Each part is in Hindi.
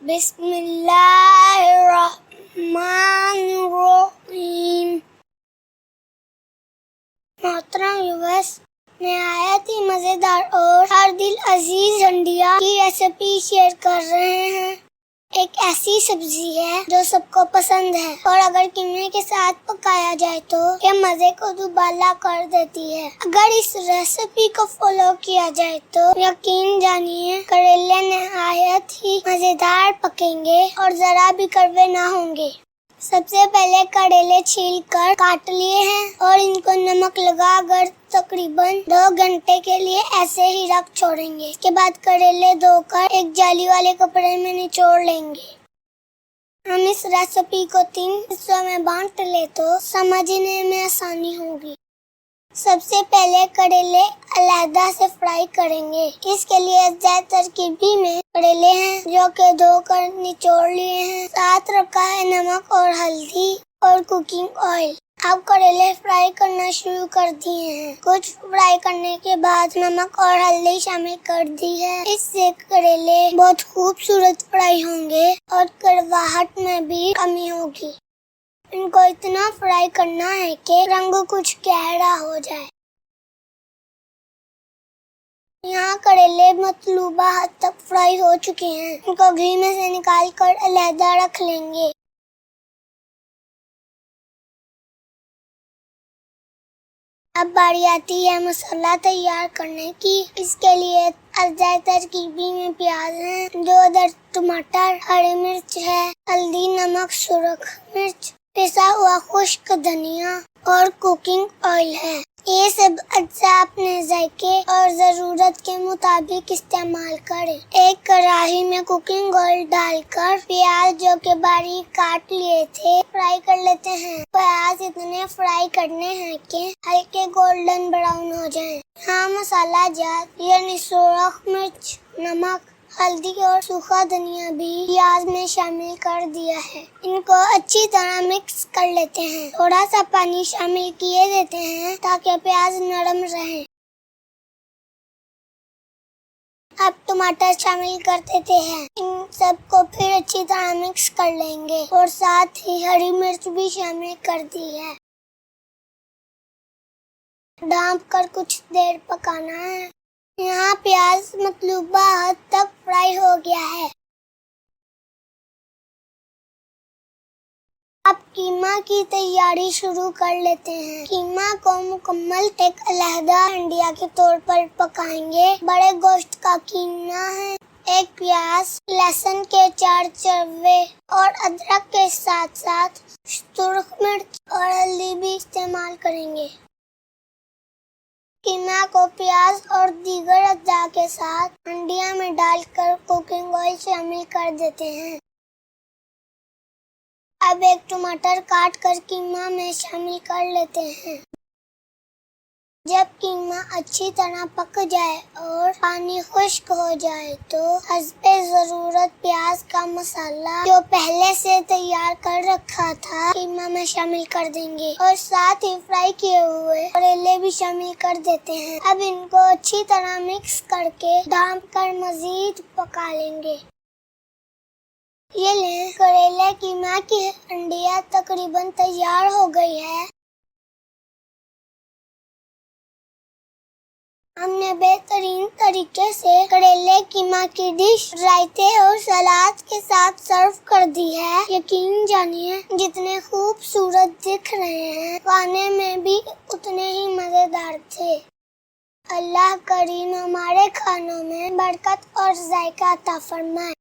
बिस्मिल्लाहिर्रहमानिर्रहीम। मोहतरम यूबस नहायत ही मज़ेदार और हर दिल अज़ीज़ हंडिया की रेसिपी शेयर कर रहे हैं। एक ऐसी सब्ज़ी है जो सबको पसंद है। और अगर किन्ने के साथ पकाया जाए तो यह मज़े को दुबाला कर देती है। अगर इस रेसिपी को फॉलो किया जाए तो यकीन जानिए, करेले नहायत ही मज़ेदार पकेंगे और जरा भी कड़वे ना होंगे। सबसे पहले करेले छील कर काट लिए हैं और इनको नमक लगा कर तकरीबन दो घंटे के लिए ऐसे ही रख छोड़ेंगे। इसके बाद करेले धोकर एक जाली वाले कपड़े में निचोड़ लेंगे। हम इस रेसिपी को तीन हिस्सों में बांट ले तो समझने में आसानी होगी। सबसे पहले करेले अलहदा से फ्राई करेंगे। इसके लिए ज़्यादा तरकीबी में करेले हैं, जो के धोकर निचोड़ लिए हैं। साथ रखा है नमक और हल्दी और कुकिंग ऑयल। अब करेले फ्राई करना शुरू कर दिए हैं। कुछ फ्राई करने के बाद नमक और हल्दी शामिल कर दी है। इससे करेले बहुत खूबसूरत फ्राई होंगे और कड़वाहट में भी कमी होगी। इनको इतना फ्राई करना है कि रंग कुछ गहरा हो जाए। यहाँ करेले मतलूबा हद तक फ्राई हो चुके हैं। इनको घी में से निकाल कर अलहदा रख लेंगे। अब बारी आती है मसाला तैयार करने की। इसके लिए अज्जा तरकीबी में प्याज है, दो दर टमाटर, हरी मिर्च है, हल्दी, नमक, सुरख मिर्च। पिसा हुआ खुश्क धनिया और कुकिंग ऑयल है। ये सब अज्जा अपने जायके और ज़रूरत के मुताबिक इस्तेमाल करें। एक कढ़ाई में कुकिंग ऑयल डालकर प्याज जो के बारीक काट लिए थे फ्राई कर लेते हैं। प्याज इतने फ्राई करने हैं कि हल्के गोल्डन ब्राउन हो जाएँ। यहाँ मसाला जात यानी सुरख मिर्च, नमक हल्दी और सूखा धनिया भी प्याज में शामिल कर दिया है। इनको अच्छी तरह मिक्स कर लेते हैं। थोड़ा सा पानी शामिल किए देते हैं ताकि प्याज नरम रहे। अब टमाटर शामिल कर देते हैं। इन सबको फिर अच्छी तरह मिक्स कर लेंगे और साथ ही हरी मिर्च भी शामिल कर दी है। ढांप कर कुछ देर पकाना है। यहाँ प्याज मतलूबा हद तक फ्राई हो गया है। अब कीमा की तैयारी शुरू कर लेते हैं। कीमा को मुकम्मल एक अलहदा अंडिया के तौर पर पकाएँगे। बड़े गोश्त का कीमा है। एक प्याज, लहसुन के चार चरवे और अदरक के साथ साथ सुर्ख मिर्च और हल्दी भी इस्तेमाल करेंगे। कीमा को प्याज और दीगर अज्जा के साथ अंडिया में डालकर कुकिंग ऑयल शामिल कर देते हैं। अब एक टमाटर काट कर कीमा में शामिल कर लेते हैं। जब कीमा अच्छी तरह पक जाए और पानी खुश्क हो जाए तो हसबे ज़रूरत प्याज का मसाला जो पहले से तैयार कर रखा था कीमा में शामिल कर देंगे। और साथ ही फ्राई किए हुए करेले भी शामिल कर देते हैं। अब इनको अच्छी तरह मिक्स करके ढांप कर मजीद पका लेंगे। ये लें, करेले कीमा की अंडिया तकरीबन तैयार हो गई है। हमने बेहतरीन तरीके से करेले कीमा की डिश, रायते और सलाद के साथ सर्व कर दी है। यकीन जानिए, जितने खूबसूरत दिख रहे हैं, खाने में भी उतने ही मज़ेदार थे। अल्लाह करीम हमारे खानों में बरकत और जायका फरमाए।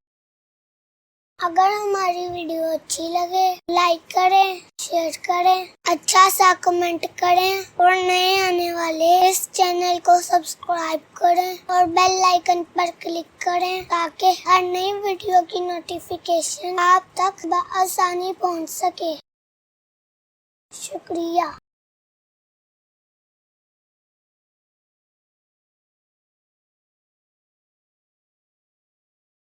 अगर हमारी वीडियो अच्छी लगे लाइक करें शेयर करें अच्छा सा कमेंट करें और नए आने वाले इस चैनल को सब्सक्राइब करें और बेल आइकन पर क्लिक करें ताकि हर नई वीडियो की नोटिफिकेशन आप तक आसानी पहुँच सके। शुक्रिया।